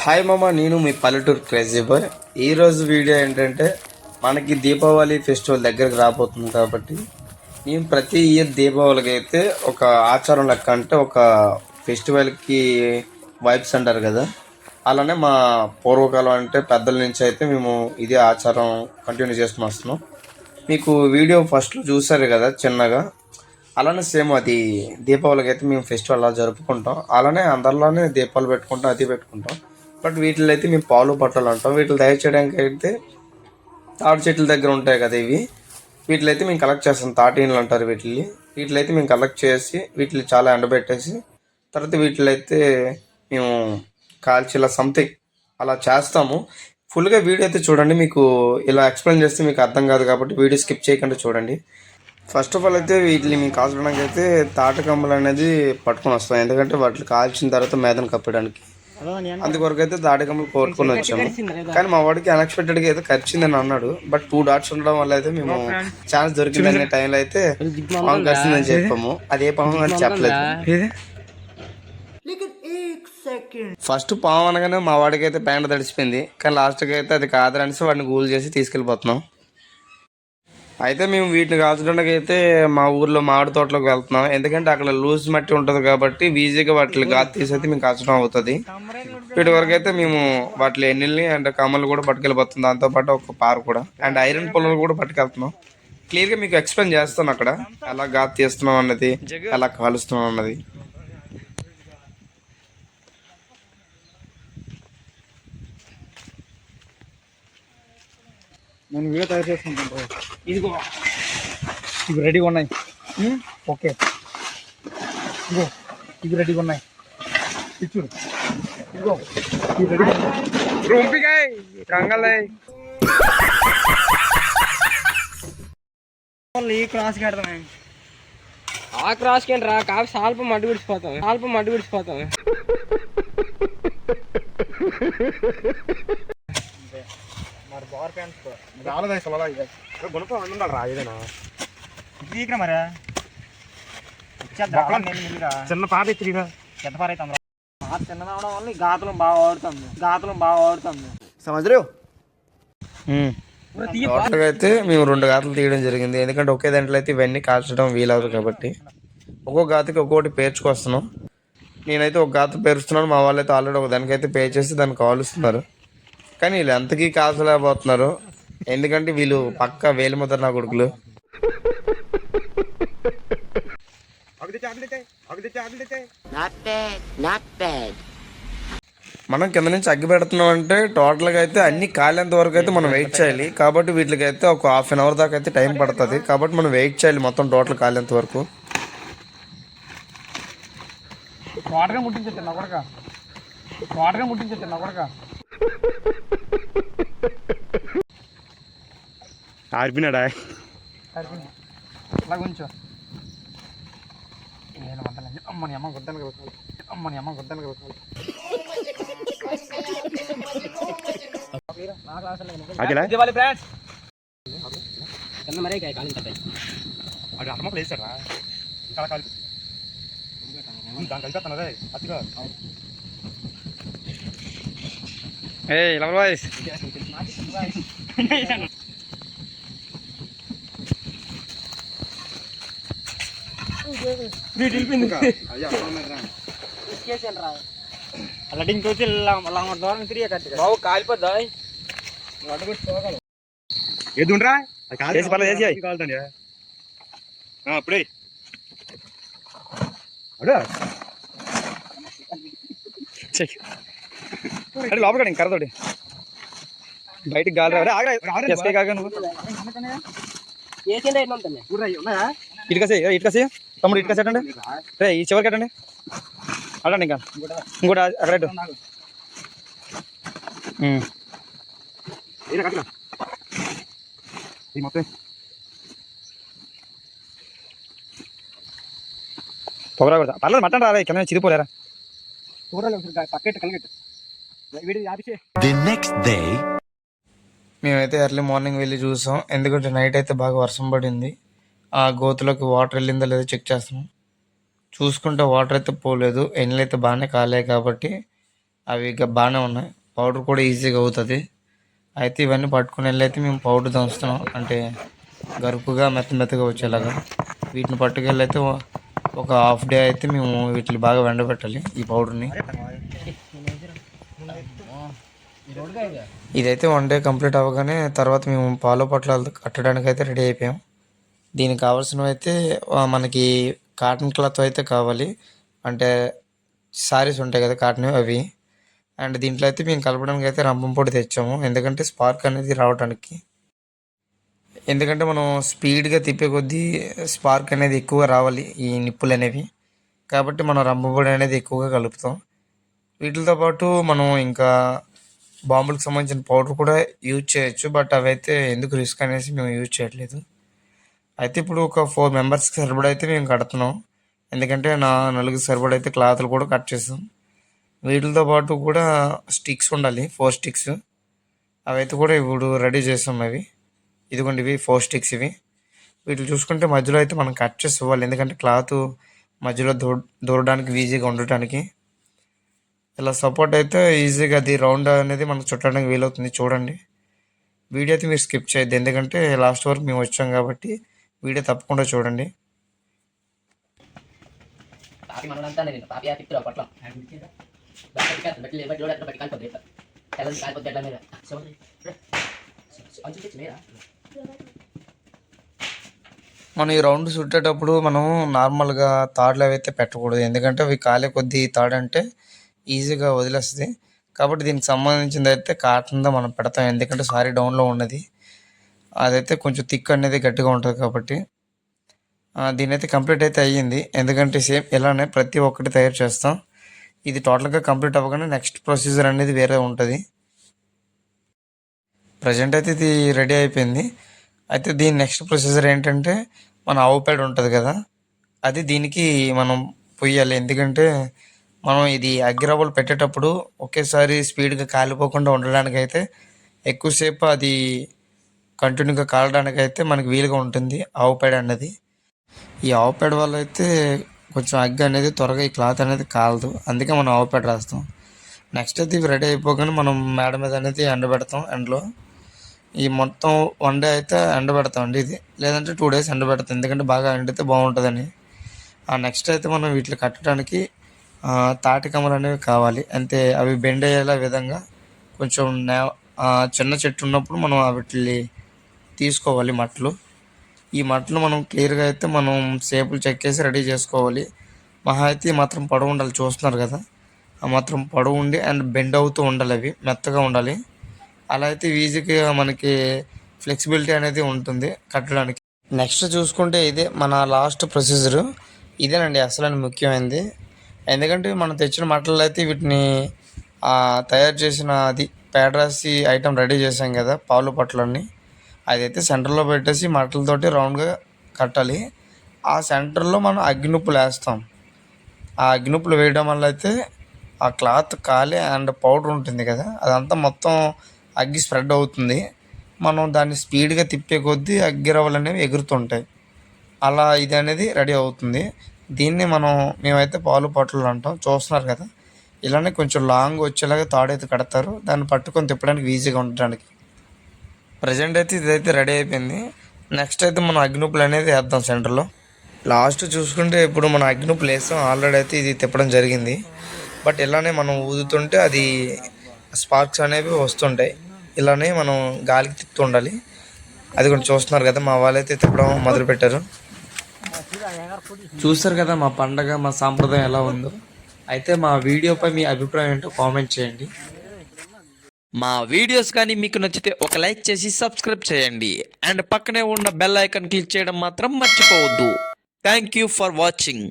Hi మామ నేను మీ పల్లెటూరు క్రేజీ బాయ్ ఈ రోజు వీడియో ఏంటంటే మనకి దీపావళి ఫెస్టివల్ దగ్గరకు రాబోతుంది కాబట్టి మేము ప్రతి ఇయర్ దీపావళికి అయితే ఒక ఆచారం లెక్క అంటే ఒక ఫెస్టివల్కి వైబ్స్ అంటారు కదా. అలానే మా పూర్వకాలం అంటే పెద్దల నుంచి అయితే మేము ఇదే ఆచారం కంటిన్యూ చేసుకుని వస్తున్నాం మీకు వీడియో ఫస్ట్లో చూసారు కదా చిన్నగా. అలానే సేమ్ అది దీపావళికి అయితే మేము ఫెస్టివల్ అలా జరుపుకుంటాం. అలానే అందరిలోనే దీపాలు పెట్టుకుంటాం అది పెట్టుకుంటాం. బట్ వీటిలో అయితే మేము పాలు బట్టలు అంటాం. వీటిని తయారు చేయడానికి అయితే తాడు చెట్ల దగ్గర ఉంటాయి కదా ఇవి. వీటిలో అయితే మేము కలెక్ట్ చేస్తాం. తాటీన్లు అంటారు వీటిని వీటిలో అయితే మేము కలెక్ట్ చేసి వీటిని చాలా ఎండబెట్టేసి తర్వాత వీటిలో అయితే మేము కాల్చి ఇలా సంథింగ్ అలా చేస్తాము. ఫుల్గా వీడియో అయితే చూడండి. మీకు ఇలా ఎక్స్ప్లెయిన్ చేస్తే మీకు అర్థం కాదు కాబట్టి వీడియో స్కిప్ చేయకుండా చూడండి. ఫస్ట్ ఆఫ్ ఆల్ అయితే వీటిని మేము కాల్చడానికి అయితే తాటకమ్మలు అనేది పట్టుకొని వస్తాం. ఎందుకంటే వాటిని కాల్చిన తర్వాత మేదను కప్పడానికి. అందుకొరకు అయితే తాటకమ్మలు కోరుకొని వచ్చాము. కానీ మా వాడికి అన్ఎక్స్పెక్టెడ్గా అయితే ఖర్చిందని అన్నాడు. బట్ టూ డాట్స్ ఉండడం వల్ల అయితే మేము ఛాన్స్ దొరికిందనే టైంలో అయితే పాము ఖర్చిందని చెప్పాము. అదే పాము అని చెప్పలేదు. ఫస్ట్ పాము అనగానే మా వాడికి అయితే ప్యాంట్ తడిచిపోయింది కానీ లాస్ట్కి అయితే అది కాదరనేసి వాడిని గూల్ చేసి తీసుకెళ్ళిపోతున్నాం. అయితే మేము వీటిని కాల్చడానికి అయితే మా ఊర్లో మామిడి తోటలోకి వెళ్తున్నాం. ఎందుకంటే అక్కడ లూజ్ మట్టి ఉంటుంది కాబట్టి ఈజీగా వాటిని గాలి తీసి అయితే మేము కాల్చడం అవుతుంది. వీటి వరకు అయితే మేము వాటి ఎన్నిల్ని అండ్ కమ్మలు కూడా పట్టుకెళ్ళిపోతుంది దాంతోపాటు ఒక పార కూడా. అండ్ ఐరన్ పొలం కూడా పట్టుకెళ్తున్నాం. క్లియర్గా మీకు ఎక్స్ప్లెయిన్ చేస్తాను అక్కడ. ఎలా గాలి తీస్తున్నాం అన్నది ఎలా కాలుస్తున్నాం అన్నది. నేను వీడియో తయారు చేసుకుంటాను. ఇదిగో. ఇవి రెడీగా ఉన్నాయి. ఓకే. ఇదిగో. ఇవి రెడీగా ఉన్నాయి. ఇది చూడు. ఇదిగో. ఇవి రెడీగా ఉన్నాయి. రొంపికాయ్ కంగలే. ఈ క్రాస్ కడతామే ఆ క్రాస్కి రా కాఫీ సాల్ప మడ్డు విడిచిపోతాం సాల్ప మడ్డు విడిచిపోతాం మరి బార్ ప్యాంట్స్ రాలేదా అసలు అలా ఇక. గుణపం ఉండాలి రా ఏదైనా. ఇక్కడ మరి? చిన్న పాత ఎత్తిరిగా పెద్ద పార అయితే పాత చిన్నది అవడం వల్ల ఈ గాతులం బాగా వాడుతుంది. గాతులం బాగా సమజ్రు. టోటల్గా అయితే మేము రెండు గాతులు తీయడం జరిగింది. ఎందుకంటే ఒకే దాంట్లో అయితే ఇవన్నీ కాల్చడం వీలవదు కాబట్టి. ఒక్కొక్క గాతికి ఒక్కొక్కటి పేర్చుకొస్తున్నాం. నేనైతే ఒక గాత పేరుస్తున్నాను మా వాళ్ళు అయితే ఆల్రెడీ ఒక దానికైతే పే చేసి దాన్ని కాలుస్తున్నారు. కానీ వీళ్ళు ఎంతకీ కాల్చలేకపోతున్నారు. ఎందుకంటే వీళ్ళు పక్క వేలిముద్ర నా కొడుకులు. మనం కింద నుంచి అగ్గి పెడుతున్నాం అంటే టోటల్గా అయితే అన్ని కాలేంత వరకు అయితే మనం వెయిట్ చేయాలి. కాబట్టి వీటికి అయితే ఒక హాఫ్ అన్ అవర్ దాకా అయితే టైం పడుతుంది. కాబట్టి మనం వెయిట్ చేయాలి మొత్తం టోటల్ కాలేంత వరకు. నా కొడక. నా కొడక. ఆర్పినాడా సరిపోయింది అలా కొంచెం నేను వంటలు అమ్మని అమ్మ గుద్దలు కలుగుతాను అమ్మని అమ్మ గుద్దలు కలుగుతాను అదిలా దివాలి ఫ్రెండ్స్ చిన్న మరే కాయ కాలింత అది అమ్మ ప్లేసాడా ఇంకా కాదు దాని కలిపేస్తున్నదే అతిగా ఏ లవర్ వాయిస్ అలాంటి ఇంకొచ్చి దూరం తిరిగి కట్టి బావు కాలిపోద్దా ఏదుండ్రా చేసి పర్లేదు చేసి కాలుతాండి అప్పుడే అడా? అరే లోపల కరతోటి బయటికి గాలి రావాలి. ఎస్కే కాక నువ్వు. ఇటుకసే ఇటుకసే తమ్ముడు ఇటుకసే అటండి రే ఈ చివరికి అటండి అటండి ఇంకా. ఇంకోటి అక్కడ పొగరా కొడతా పర్లేదు మటన్ రాలే కింద చిరిపోలేరా కూరలు పక్కెట్టు కలిగెట్టు The next day. మేమైతే ఎర్లీ మార్నింగ్ వెళ్ళి చూసాం. ఎందుకంటే నైట్ అయితే బాగా వర్షం పడింది. ఆ గోతులోకి వాటర్ వెళ్ళిందో లేదో చెక్ చేస్తున్నాం చూసుకుంటే వాటర్ అయితే పోలేదు. ఎండ్లు అయితే బాగానే కాలేదు కాబట్టి అవి ఇక బాగానే ఉన్నాయి. పౌడర్ కూడా ఈజీగా అవుతుంది. అయితే ఇవన్నీ పట్టుకుని వెళ్ళి అయితే మేము పౌడర్ దంచుతున్నాం. అంటే గరుకుగా మెత్త మెత్తగా వచ్చేలాగా. వీటిని పట్టుకెళ్ళి అయితే ఒక హాఫ్ డే అయితే మేము వీటిని బాగా ఎండబెట్టాలి ఈ పౌడర్ని ఇదైతే వన్ డే కంప్లీట్ అవ్వగానే తర్వాత మేము పాల పొట్లాలు కట్టడానికి అయితే రెడీ అయిపోయాం. దీనికి కావాల్సినవి అయితే మనకి కాటన్ క్లాత్ అయితే కావాలి. అంటే శారీస్ ఉంటాయి కదా కాటన్ అవి. అండ్ దీంట్లో అయితే మేము కలపడానికి అయితే రంపం పొడి తెచ్చాము. ఎందుకంటే స్పార్క్ అనేది రావడానికి ఎందుకంటే మనం స్పీడ్గా తిప్పే కొద్దీ స్పార్క్ అనేది ఎక్కువగా రావాలి ఈ నిప్పులు అనేవి. కాబట్టి మనం రంపం పొడి అనేది ఎక్కువగా కలుపుతాం. వీటితో పాటు మనం ఇంకా బాంబులకు సంబంధించిన పౌడర్ కూడా యూజ్ చేయొచ్చు బట్ అవైతే ఎందుకు రిస్క్ అనేసి మేము యూజ్ చేయట్లేదు. అయితే ఇప్పుడు ఒక ఫోర్ మెంబర్స్కి సరిపడైతే అయితే మేము కడుతున్నాం. ఎందుకంటే నా నలుగురు సరిపడైతే అయితే క్లాత్లు కూడా కట్ చేస్తాం వీటితో పాటు కూడా స్టిక్స్ ఉండాలి ఫోర్ స్టిక్స్. అవైతే కూడా ఇప్పుడు రెడీ చేస్తాం అవి. ఇదిగోండి ఇవి ఫోర్ స్టిక్స్ ఇవి. వీటిని చూసుకుంటే మధ్యలో అయితే మనం కట్ చేసి ఇవ్వాలి. ఎందుకంటే క్లాత్ మధ్యలో దూర దూరడానికి ఈజీగా ఉండటానికి. ఇలా సపోర్ట్ అయితే ఈజీగా అది రౌండ్ అనేది మనకు చుట్టడానికి వీలవుతుంది చూడండి. వీడియో అయితే మీరు స్కిప్ చేయొద్దు. ఎందుకంటే లాస్ట్ వరకు మేము వచ్చాం కాబట్టి వీడియో తప్పకుండా చూడండి. మనం ఈ రౌండ్ చుట్టేటప్పుడు మనం నార్మల్గా తాడులు అవి అయితే పెట్టకూడదు. ఎందుకంటే అవి కాలే కొద్దీ తాడు అంటే ఈజీగా వదిలేస్తుంది. కాబట్టి దీనికి సంబంధించింది అయితే కాటన్తో మనం పెడతాం. ఎందుకంటే సారీ డౌన్లో ఉన్నది. అదైతే కొంచెం థిక్ అనేది గట్టిగా ఉంటుంది కాబట్టి. దీని అయితే కంప్లీట్ అయితే అయ్యింది. ఎందుకంటే సేమ్ ఇలానే ప్రతి ఒక్కటి తయారు చేస్తాం. ఇది టోటల్గా కంప్లీట్ అవ్వగానే నెక్స్ట్ ప్రొసీజర్ అనేది వేరే ఉంటుంది. ప్రజెంట్ అయితే ఇది రెడీ అయిపోయింది. అయితే దీని నెక్స్ట్ ప్రొసీజర్ ఏంటంటే మన ఆవు పేడ ఉంటుంది కదా. అది దీనికి మనం పొయ్యాలి. ఎందుకంటే మనం ఇది అగ్గిరవ్వలు పెట్టేటప్పుడు ఒకేసారి స్పీడ్గా కాలిపోకుండా ఉండడానికి అయితే ఎక్కువసేపు అది కంటిన్యూగా కాలడానికి అయితే మనకి వీలుగా ఉంటుంది. ఆవు పేడ అన్నది. ఈ ఆవు పేడ వల్ల అయితే కొంచెం అగ్గి అనేది త్వరగా ఈ క్లాత్ అనేది కాలదు. అందుకే మనం ఆవు పేడ రాస్తాం. నెక్స్ట్ అయితే ఇవి రెడీ అయిపోగానే మనం మేడ మీద అనేది ఎండబెడతాం ఎండలో. ఈ మొత్తం వన్ డే అయితే ఎండబెడతాం అండి ఇది. లేదంటే టూ డేస్ ఎండబెడతాం ఎందుకంటే బాగా ఎండితే బాగుంటుందని. ఆ నెక్స్ట్ అయితే మనం వీటిని కట్టడానికి తాటికమ్మలు అనేవి కావాలి. అంతే అవి బెండ్ అయ్యేలా విధంగా కొంచెం నే చిన్న చెట్టు ఉన్నప్పుడు మనం వాటిని తీసుకోవాలి మట్లు. ఈ మట్టలు మనం క్లియర్గా అయితే మనం సేపులు చెక్కేసి రెడీ చేసుకోవాలి. మహా అయితే మాత్రం పొడవు ఉండాలి. చూస్తున్నారు కదా? ఆ మాత్రం పొడవు ఉండి అండ్ బెండ్ అవుతూ ఉండాలి అవి. మెత్తగా ఉండాలి. అలా అయితే ఈజీగా మనకి ఫ్లెక్సిబిలిటీ అనేది ఉంటుంది కట్టడానికి. నెక్స్ట్ చూసుకుంటే ఇదే మన లాస్ట్ ప్రొసీజరు. ఇదేనండి అసలు ముఖ్యమైనది. ఎందుకంటే మనం తెచ్చిన మట్టలు అయితే వీటిని తయారు చేసిన అది పేడ రాసి ఐటమ్ రెడీ చేసాం కదా పాలు పట్లన్నీ. అదైతే సెంటర్లో పెట్టేసి మటలతోటి రౌండ్గా కట్టాలి. ఆ సెంటర్లో మనం అగ్గినుప్పులు వేస్తాం. ఆ అగ్గినుప్పులు వేయడం వల్ల అయితే ఆ క్లాత్ కాలి అండ్ పౌడర్ ఉంటుంది కదా అదంతా మొత్తం అగ్గి స్ప్రెడ్ అవుతుంది. మనం దాన్ని స్పీడ్గా తిప్పే కొద్దీ అగ్గి రవ్వలు అనేవి ఎగురుతుంటాయి. అలా ఇది అనేది రెడీ అవుతుంది. దీన్ని మనం మేమైతే పాలు పొట్టలు అంటాం. చూస్తున్నారు కదా? ఇలానే కొంచెం లాంగ్ వచ్చేలాగా తాడైతే కడతారు. దాన్ని పట్టుకొని తిప్పడానికి ఈజీగా ఉండడానికి. ప్రజెంట్ అయితే ఇదైతే రెడీ అయిపోయింది. నెక్స్ట్ అయితే మనం అగ్నిపులు అనేది వేద్దాం సెంటర్లో. లాస్ట్ చూసుకుంటే ఇప్పుడు మనం అగ్నిపులు వేస్తాం ఆల్రెడీ అయితే ఇది తిప్పడం జరిగింది. బట్ ఇలానే మనం ఊదుతుంటే అది స్పార్క్స్ అనేవి వస్తుంటాయి. ఇలానే మనం గాలికి తిప్పుతూ ఉండాలి. అది కొంచెం చూస్తున్నారు కదా? మా వాళ్ళైతే తిప్పడం మొదలుపెట్టారు. చూస్తారు కదా మా పండగ మా సాంప్రదాయం ఎలా ఉందో. అయితే మా వీడియోపై మీ అభిప్రాయం ఏంటో కామెంట్ చేయండి. మా వీడియోస్ కానీ మీకు నచ్చితే ఒక లైక్ చేసి సబ్స్క్రైబ్ చేయండి. అండ్ పక్కనే ఉన్న బెల్ ఐకాన్ క్లిక్ చేయడం మాత్రం మర్చిపోవద్దు. Thank you for watching